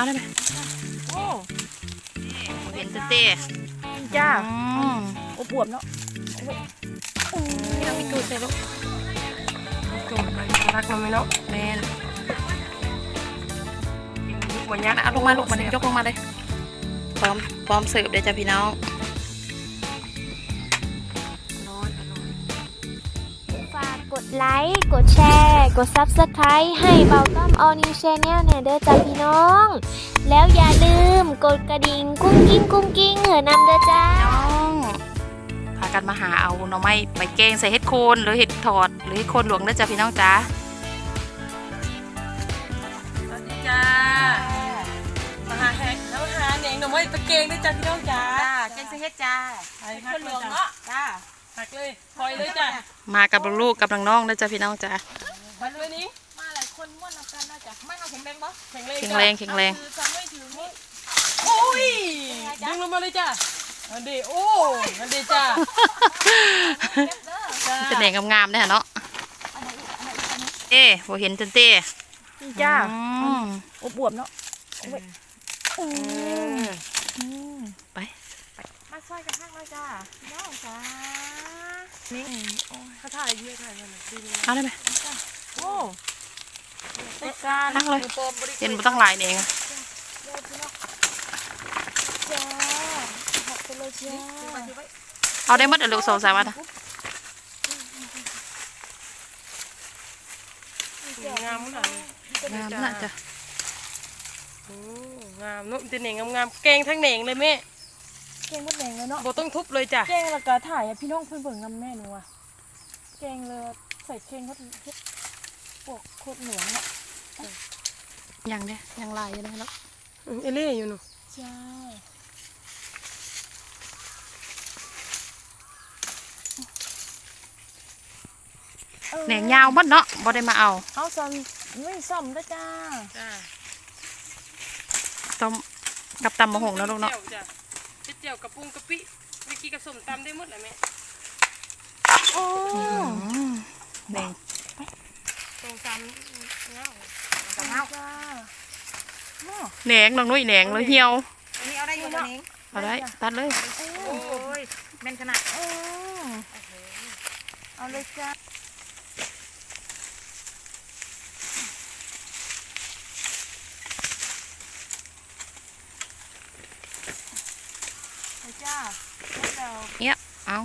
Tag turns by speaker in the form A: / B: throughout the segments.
A: เอาได้ไหม
B: โอ้
A: เห็นเต้
B: จ้า
A: อืม
B: อบอวบเนาะโอ้ย
A: นี่เรามีตูดใส่ลูก
C: จุ่มไปรักมันไหมเนาะ
A: แมน
C: กินลูกวันยักษ์
A: เอาลงมาลูกมาเลยยกลงมาเลยพร้อมพร้อมเสิร์ฟเลยจ้ะพี่น้อง
D: ไลค์ กดแชร์ กด Subscribe ให้เบาต้อม All New Channel เนี่ยเด้อจ้าพี่น้อง แล้วอย่าลืมกดกระดิ่งกุ้งกิ้งกุ้งกิ้งเหอะนำเด้อจ้า
A: น้องพากันมาหาเอาหน่อไม้ไปแกงใส่เห็ดโคนหรือเห็ดถอดหรือเห็ดโคนหลวงเด้อจ้ะพี่น้องจ้า
C: สวัสดีจ้ามาหาแหกแล้วหาเหน่งหน่อไม้ตะเกียงด้วยจ้าพี่น้องจ้า
A: แกงใส่เห็ดจ้า
C: ไปพักเลยจ้า
A: จ้า
C: พักเลยคอยเลยจ้า
A: มากับลูกๆกับน้องๆเด้อจ้ะพี่น้องจ้า
C: พักเลยนี้
B: มาหลายคนม่วนนำกันน่าจะไม่เอาแข็งแรงปะ
C: แข็งแรง
A: แข็งแรงแข็งแรง
B: คือจะไม่ถือมีด
C: โอ้ยดึงลงมาเลยจ้าอันดีโอ้อันดีจ้าจ้า
A: เป็นแหนงงามๆเนี่ยเนาะเอ๊ะบ่เห็นเต้เต้
B: นี่จ้า
A: อืม
B: อบอวบเนาะ โอ้ยอืม
C: อืม
A: ไป
B: มาช่วยกันข้างเลยจ้าน้องจ้านี่โอ้ย
C: เขาถ่ายเยอะถ่ายมันดีเลย
A: เอาได้ไหม
B: โอ้ติดการ
A: นั่งเลย
C: ปอมบริ
A: เห็นบ่ต้องหลายเอง
B: จ้าหักไปเลยจ้า
A: เอาได้หมดอะลูกสองสามวันอะ
C: งามมั้ง
A: งามน่ะจ้ะ
C: โอ้งามเนุ่มจะเหน่งงามๆแกงทั้งเหน่งเลยแม่
B: เก่งมดแดงเลยเนาะ
C: บ่ต้องทุบเลยจ้ะ
B: เก่งแล้วก็ถ่ายให้พี่น้องเพื่อนเบิ่งนำแม่หนูอะเก่งเลยใส่เก่งเขาพวกโคตรหลวงเนาะ
A: ยังเด้ยังลายอยู่เลยเนาะ
C: อืมเอเล่อยู่หนู
B: จ้า
A: แหนงยาวหมดเนาะบ่ได้มาเอา
B: เอาซ้อมไม่ซ้อมด้วยจ้า
C: จ้า
A: ต้มกับตำมะฮงแล้วลูกเนาะ
C: จ้ะเจียวกับปุ้งกะปิวิกีกับส้มตำได้หมดเลยแม่
B: โอ้
A: แหนง
C: ส้มตำเงา
B: จ้า
A: แหนงน้องนุ้ยแหนงเลยเหี่ยว
B: อันนี้เอาได้อยู่ตัวนี้
A: เอาได้ตัดเลย
B: โอ้ยแม่นขนาดโอ้เอาเลยจ้าเอา จ้าแล้ว
A: เนี่ยเอา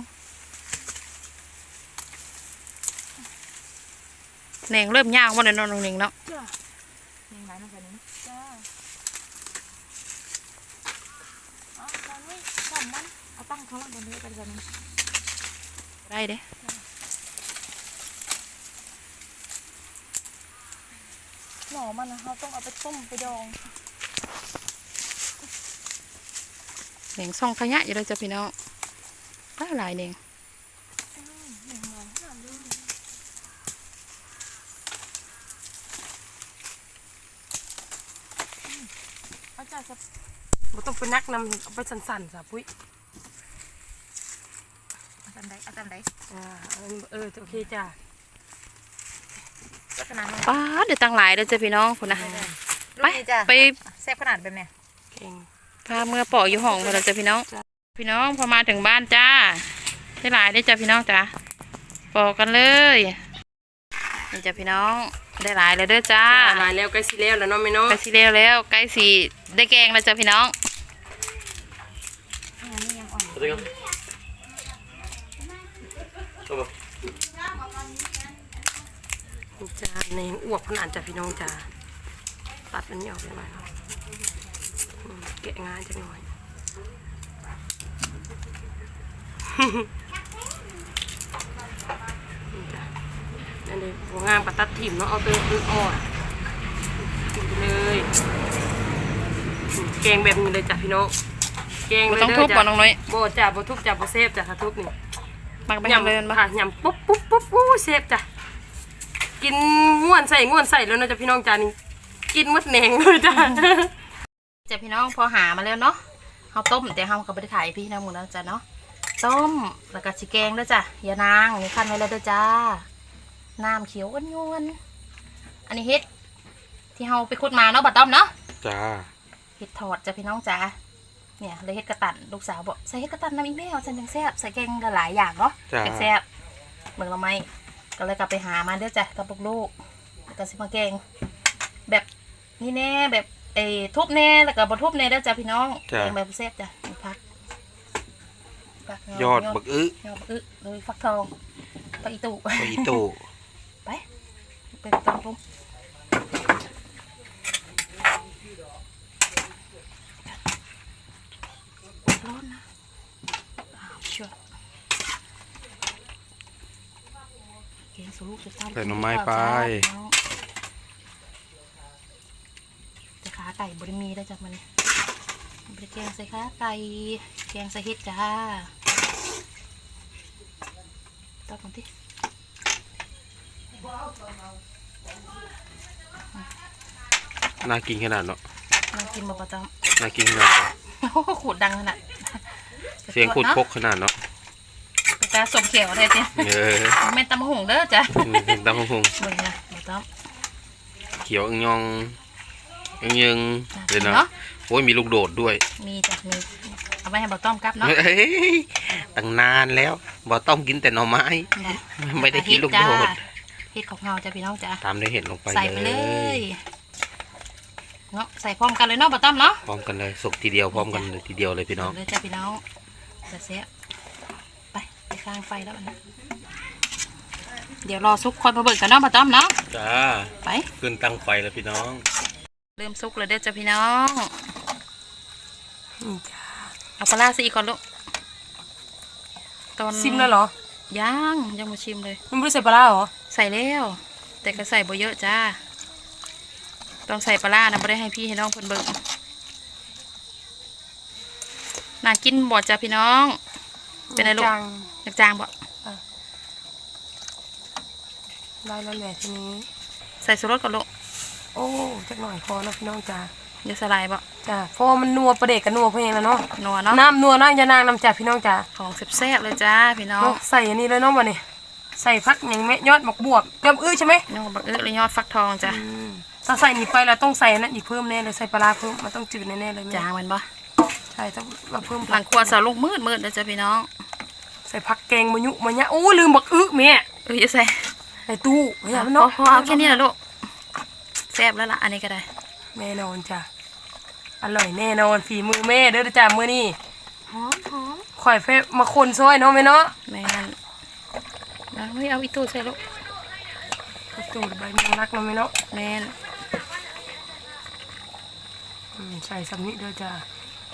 A: แหนงเริ่มยาวหมดเลยเนาะน้องหนิงเนาะ
B: จ้านี่ไหนน้องแผ่นนี้จ้าเอาตอนนี้สอมมันเอาตั้งเขาล่างบนนี้กันกัน
A: ได้เด้
B: หน่อมันนะคะต้องเอาไปต้มไปดอง
A: แหนงซ่องขยะอยู่เลยจ้ะพี่น้องหลาหลายแหน่ง
B: หน่อขาดนี้อืมเอาจ่าจะ
C: บ่ต้องไปนักนำเอาไปสั่นๆจ้ะปุ้ย
B: อาตามใดอาตามใด
C: อ่าเออโอเคจ้ะ
B: ขนาดนั้น
A: ป้าเดี๋ยวตั้งหลายเด้อจ้ะพี่น้องคนนะไปไป
B: แซ่บขนาดแบบเนี้ย
C: เก่ง
A: พาเมื่อปอะอยู่ห้องเราจะพี่น้อง พี่น้องพอมาถึงบ้านจ้าได้หลายได้จ้าพี่น้องจ้าปอกกันเลยนี่จ้าพี่น้องได้หลายแล้วเด้อจ้า
C: หลายแล้วใกล้สีแล้วแล้วน้องพี่น้อง
A: ใกล้สีแล้วแล้วใกล้สีได้แกงแล้วจ้าพี่น้อง
C: จ้าในอวบขนาดจ้าพี่น้องจ้าตัดมันออกไปไหม นาะอืมแกะงานจังหน่อยนี่จ้ะนั่นเลยหัวงามกับตัดถิ่มเนาะเอาตัวมันอ่อนกินไปเลยอืมแกงแบบนี้เลยจ้ะพี่น้องแกง
A: บ่
C: เลย
A: ต้อง
C: เด้
A: ทุ
C: อบ
A: บ่
C: จ้ะ
A: น้องน้อย
C: โบจ้ะโบทุบจ้ะโบเซฟจ้ะถ้าทุบนี่
A: มักไปยำเลยมันบ่
C: ค่ะยำปุ๊บปุ๊บปุ๊บอู้เซฟจ้ะกินง่วนใส่ง่วนใส่แล้วนะจ้ะพี่น้องจ้านี่กินหมดแหนงเลยจ้ะ
A: จ้ะพี่น้องพอหามาแล้วเนาะเฮาต้มแต่เฮาก็บ่ได้ถ่ายให้พี่น้องหมดแล้วจ้ะเนาะต้มแล้วก็สิแกงเด้อจ้ะอย่านางนี่คั่นไว้แล้วเด้อจ้าน้ำเขียวอ้วนๆอันนี้เฮ็ด ที่เฮาไปขุดมาเนาะบัดต้อมเนาะ
E: 자.
A: เห็ดถอดจ้ะพี่น้องจ๋าเนี่ยเลยเห็ดกระตันลูกสาวบอกใส่เห็ดกระตันน้ำอีแม่เอาใส่ยังแซ่บใส่แกงก็หลายอย่างเนาะ
E: จ้า
A: แกงแซ่บเมืองละไม้ก็เลยกลับไปหามาเด้อจ้ะกับลูกๆแล้วก็สิมาแกงแบบนี่แน่แบบ เออทุบแน่แล้วก็บ่ทุบแน่เด้อจ้ะพี่น้องแกงแบบแซ่บจ้ะนี่พักพักเงาย
E: อดบักอึ
A: ยอดบักอึเลยฟักทองฟักอีตู่
E: ไปอีตู่
A: ไปเป็นตอนพุ่มร้อนนะอ้าวเชื่อเกงสูงจะตาม
E: ใส่หน่อไม้ไป
A: จะขา ไก่บริมีได้จากมันนี่บริแกงใส่ขาไก่แกงใส่เห็ดจ้าตักก่อนที่
E: น่ากินขนาดเนาะ
A: น่ากินบ่ประจ
E: น่ากินขนาดเนาะำ
A: โอ้โหขูดดังขนาด
E: เสียงขุดพกขนาดเนาะ
A: ไปตาสมเขียวเลยจ้ะ
E: เออ
A: แม่นตำมะหุงเด้อจ้ะ
E: ตำบักหง
A: เบิ่งนะบ่ต้อง
E: เขียวอึงยอง อึงยึงเลยเนาะ
A: เนาะ
E: โอ้ยมีลูกโดดด้วย
A: มีจ้ะมีเอาไว้ให้บ่ต้อมกลับเนาะ
E: เฮ้ยตั้งนานแล้วบ่ต้องกินแต่หน่อไม้ ไม่ได้กินลูกโดด
A: เฮ็ดของเฮาจ้ะพี่น้องจ้ะ
E: ตามได้เห็นลงไป
A: ใส่ไปเลยเนาะใส่พร้อมกันเลยเนาะบ่ต้อมเนาะ
E: พร้อมกันเลยสุกทีเดียวพร้อมกันเลยทีเดียวเลยพี่น้อง
A: เลยจ้ะพี่น้องจะเสียไปไปข้างไฟแล้วอันนี้เดี๋ยวรอซุกคอยมาเบิกกันเนาะบ่ต้อมเนาะ
E: จ้า
A: ไป
E: ขึ้นตั้งไฟแล้วพี่น้อง
A: เริ่มซุกเลยเด้อจ้ะพี่น้อง
C: นี่จ้า
A: เอาปลาร้าใส่อีกก่อนลูกตอน
C: ซิมแล้วเหรอ
A: ยังยังมาชิมเลย
C: มันไม่ได้ใส่ปลาร้าเหรอ
A: ใส่แล้ว แต่ก็ใส่บ่เยอะจ้าต้องใส่ปลาร้านะไม่ได้ให้พี่ให้น้องเพิ่นเบิ่งน่ากินบ่จ้ะพี่น้อง เป็นไงลูก
C: จัง
A: อยากจางบ่
C: ได้แล้วแหละทีนี้
A: ใส่สุรสก่อนลูก
C: โอ้จักหน่อยพอนะพี่น้องจ้า
A: อย่าสลายบ่
C: จ้าเพราะว่ามันนัวประเด็กกับนัวเพลงแล้วเนาะ
A: นัวเนาะ
C: น้ำนัวน้ำยานางน้ำจ่าพี่น้องจ้า
A: ของแซ่บๆเลยจ้าพี่น้อง
C: เนาะใส่อันนี้เลยเนาะมาเนี่ยใส่พักอย่างแม่ยอดหมกบวบเติมอื้อใช่ไหม
A: น้องบักเอื้อเลยยอดฟักทองจ้ะ
C: อืมถ้าใส่นี่ไปแล้วต้องใส่อันนั้นอีกเพิ่มแน่เลยใส่ปลาร้าเพิ่มมันต้องจืดแน่ๆเลยแม่
A: จางมันบ่
C: ใช่ต้องมาเพิ่ม
A: หลังครัวสาวลูกมืดมืดเลยจ้ะพี่น้อง
C: ใส่ผักแกงมะยุมะยะโอ้ลืมบักอื้อแม่
A: เอ้ยอย่าใส่
C: ในตู้เฮ้ย
A: พ
C: มัน
A: อ
C: เนาะ
A: พอเอาแค่นี้แหละลูก แซ่บแล้วล่ะ อันนี้ก็ได้
C: แน่นอนจ้ะ อร่อยแน่นอนฝีมือแม่เด้อจ้ะมื้อนี้
A: หอมหอม
C: ข่อยเฟมาคนซอยเนาะแม่เนาะ
A: แม่นแล้วเฮ้ยเอาอีตู้ใส่ลูก
C: กระตูดใบแมงลักเนาะแม่เนาะ
A: แม่น
C: อืมใส่สำนิเด้อจ้ะ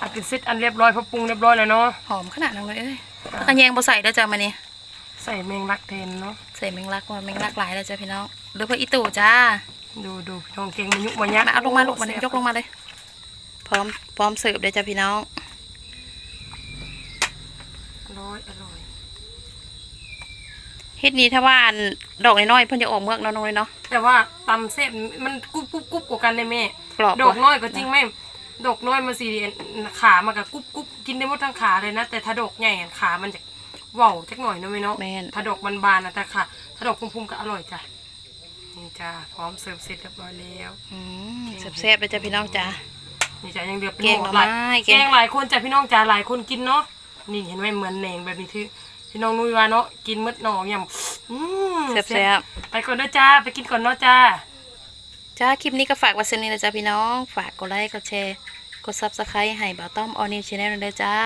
C: อัดเป็นเซตอันเรียบร้อยพอปรุงเรียบร้อยแล้วเนาะ
A: หอมขนาดนั้นเลยเอ้ยแล้วก็แยงบ่ใส่แล้วจ้ะมานี่
C: ใส่แมงลักแทนเนาะ
A: ใส่แมงลักว่าแมงลักหลายแล้วจ้ะพี่น้องหรือว่าอีตู้จ้า
C: ดูดูพี่น้องเก่งมะยุมะยะ
A: มาเอาลงมาลูกมันยกลงมาเลย พร้อมพร้อมเสิร์ฟเลยจ้ะพี่น้อง
C: อร่อยอร่อย
A: เฮ็ดนี้ถ้าว่าอันดอกน้อยๆเพิ่นจะออกเมือกเนาะน้องเลยเนาะ
C: แต่ว่าตำเส้นมันกรุบกรุบกรุบกว่ากันเลยแม่
A: กรอบ
C: ดอกน้อยก็จริงแม่ดอกน้อยมันสีขามันก็กรุบกรุบกินได้หมดทั้งขาเลยนะแต่ถ้าดอกใหญ่อะขามันจะเว่าวจักหน่อยเนาะแม่เนาะ
A: แม่น
C: ถ้าดอกมันบานนะแต่ค่ะถ้าดอกพุ่มๆก็อร่อยจ้ะ นี่จ้าพร้อมเสิร์ฟเสร็จเรียบร้อยแล้ว
A: อืมแซ่บๆเลยจ้ะพี่น้องจ้า
C: นี่จ้ะยังเหลือเป็น
A: แกงหน่อ
C: หลาย
A: ไม้แก
C: แก
A: ง
C: งหลายคนจ้ะพี่น้องจ้าหลายคนกินเนาะนี่เห็นไหมเหมือนแหนงแบบนี้ที่พี่น้องนุ้ยว่าเนาะกินมืดหน่อยำอืม
A: แซ่บ
C: ไปก่อนเด้อจ้าไปกินก่อนเนาะจ้า
A: ๆจ้าคลิปนี้ก็ฝากไว้เสนี้นะจ้ะพี่น้อง ฝากกดไลค์กดแชร์กด Subscribe ให้บ่าวต้อมออนิวชาแนลด้วยจ้า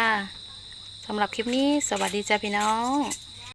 A: สำหรับคลิปนี้สวัสดีจ้ะพี่น้อง